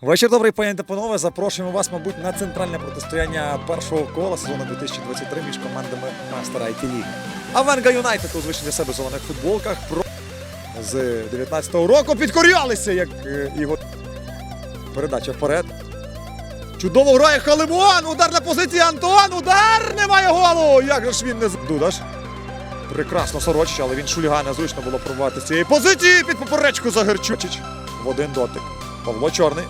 Вечір добрий, пані та панове. Запрошуємо вас, мабуть, на центральне протистояння першого кола сезону 2023 між командами Мастера IT Ліги. Авенга Юнайтед у для себе зелених футболках про з 19-го року підкорялися, як е, його передача вперед. Чудово грає Халимон! Удар на позиції Антон! Удар! Немає голу! Як же ж він не Дудаш? Прекрасно Сорочич, але він шульга незручно було пробувати з цієї позиції під поперечку Загерчучич. В один дотик. Павло Чорний.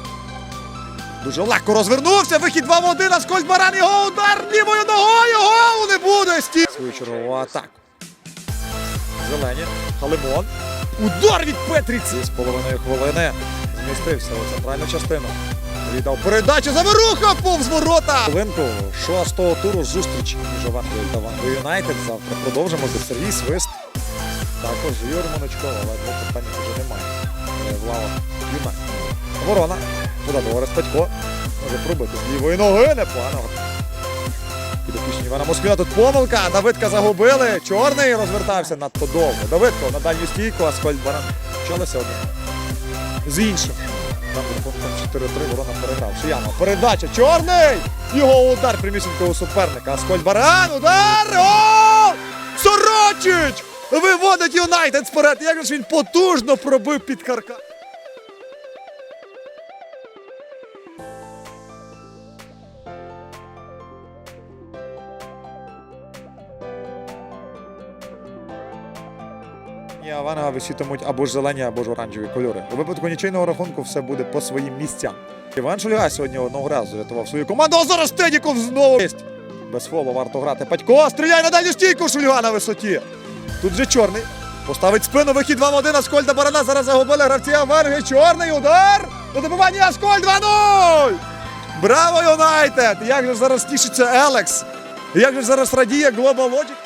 Дуже легко розвернувся. Вихід 2 в 1, Аскольд Баран. Його удар лівою ногою. Голу не буде. Сті... Свою чергову атаку. Зелені. Халимон. Удар від Петріці. З половиною хвилини змістився у центральну частину. Віддав передачу Заворуха повз ворота. Хвилинку шостого туру зустріч між Авангою та Авангою Юнайтед. Завтра продовжимо за Сергій Свист. Також Юр Моночков, але питань вже немає. Е, В лавах Юнайтед. Ворона. Куди Борис Петько. Може пробити з лівої ноги. Непогано. Підопічні Івана Москвіна. Тут помилка. Давидка загубили. Чорний розвертався надто довго. Давидко на дальню стійку, Аскольд Баран. Почалося одне. З іншим. Там рахунком 4-3 ворона переграв. Шияма. Передача. Чорний! Його удар прямісінько у суперника. Аскольд Баран. Удар! О! Сорочич! Виводить Юнайтед сперед. Як же він потужно пробив під каркас. Ні, Аванга висітимуть або ж зелені, або ж оранжеві кольори. У випадку нічийного рахунку все буде по своїм місцям. Іван Шульга сьогодні одного разу рятував свою команду. А зараз Тедіков знову є. Без фолу варто грати. Патько стріляє на дальню стійку Шульга на висоті. Тут же чорний. Поставить спину, вихід 2 в 1, Аскольда Барана. Зараз загубили гравці Аверги. Чорний удар. До добивання Аскольд 2-0. Браво, Юнайтед! Як же зараз тішиться Елекс? Як же зараз радіє Global Logic?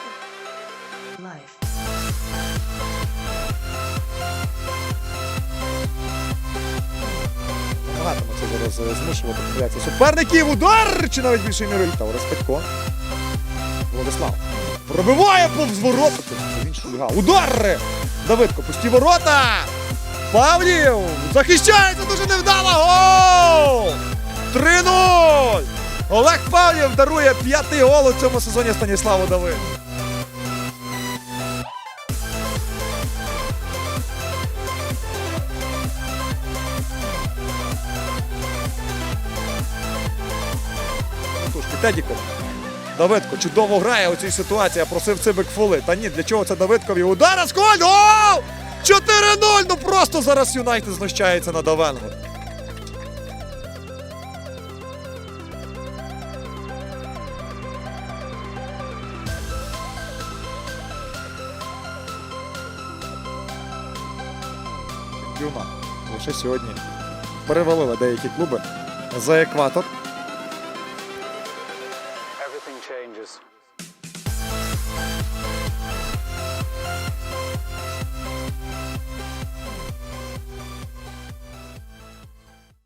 Змушувати помилятися суперників. Удар! Чи навіть більше не вилітав. Респетько. Владислав. Пробиває повз ворота. Він шульга. Удар! Давидко, пусті ворота! Павлів! Захищається дуже невдало! Гол! 3-0! Олег Павлів дарує п'ятий гол у цьому сезоні Станіславу Давиду. Тушки Тедіков. Давидко чудово грає у цій ситуації. Я просив цибик фоли. Та ні, для чого це Давидкові? Удар Аскольд! Гол! 4-0! Ну просто зараз Юнайтед знущається над Авенгом. Чемпіонат. Лише сьогодні перевалили деякі клуби за екватор. changes.